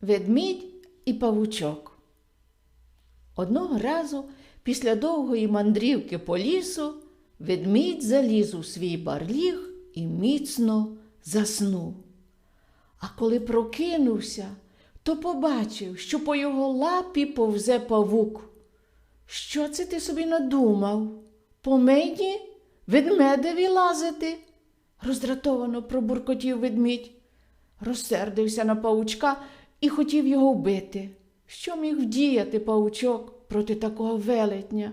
Ведмідь і павучок. Одного разу, після довгої мандрівки по лісу, ведмідь заліз у свій барліг і міцно заснув. А коли прокинувся, то побачив, що по його лапі повзе павук. Що це ти собі надумав? По мені ведмедеві лазити? роздратовано пробуркотів ведмідь. Розсердився на павучка і хотів його вбити. Що міг вдіяти павучок проти такого велетня?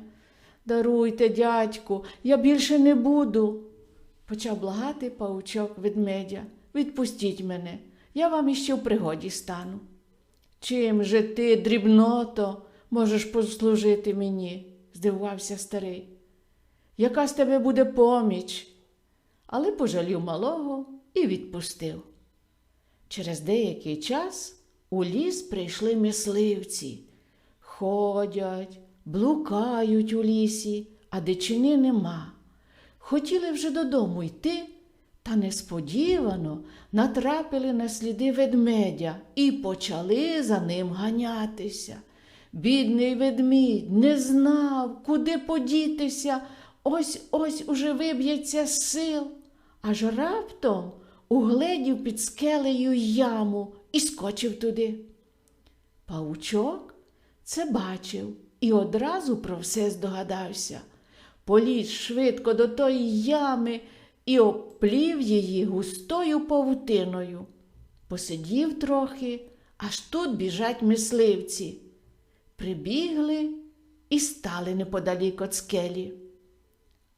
Даруйте, дядьку, я більше не буду. Почав благати павучок ведмедя. Відпустіть мене, я вам іще в пригоді стану. Чим же ти, дрібното, можеш послужити мені? здивувався старий. Яка з тебе буде поміч? Але пожалів малого і відпустив. Через деякий час у ліс прийшли мисливці. Ходять, блукають у лісі, а дичини нема. Хотіли вже додому йти, та несподівано натрапили на сліди ведмедя і почали за ним ганятися. Бідний ведмідь не знав, куди подітися, ось ось уже виб'ється з сил, аж раптом угледів під скелею яму і скочив туди. Паучок це бачив і одразу про все здогадався. Поліз швидко до тої ями і оплів її густою павутиною. Посидів трохи, аж тут біжать мисливці. Прибігли і стали неподалік від скелі.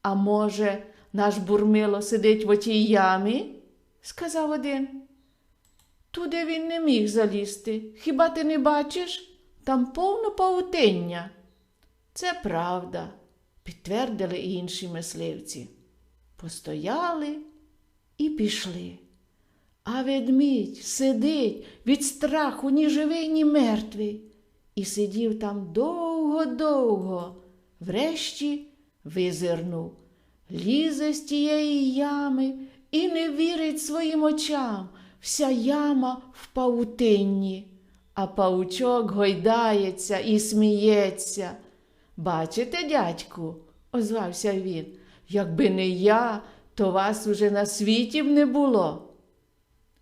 А може, наш бурмило сидить в отій ямі? Сказав один. Туди він не міг залізти. Хіба ти не бачиш? Там повно павутиння. Це правда, підтвердили інші мисливці. Постояли і пішли. А ведмідь сидить від страху ні живий, ні мертвий. І сидів там довго-довго, врешті визирнув, лізе з тієї ями і не вірить своїм очам. Вся яма в павутинні, а паучок гойдається і сміється. Бачите, дядьку, озвався він, якби не я, то вас уже на світі б не було.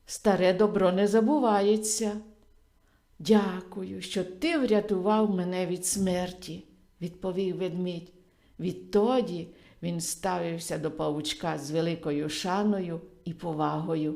Старе добро не забувається. Дякую, що ти врятував мене від смерті, відповів ведмідь. Відтоді він ставився до павучка з великою шаною і повагою.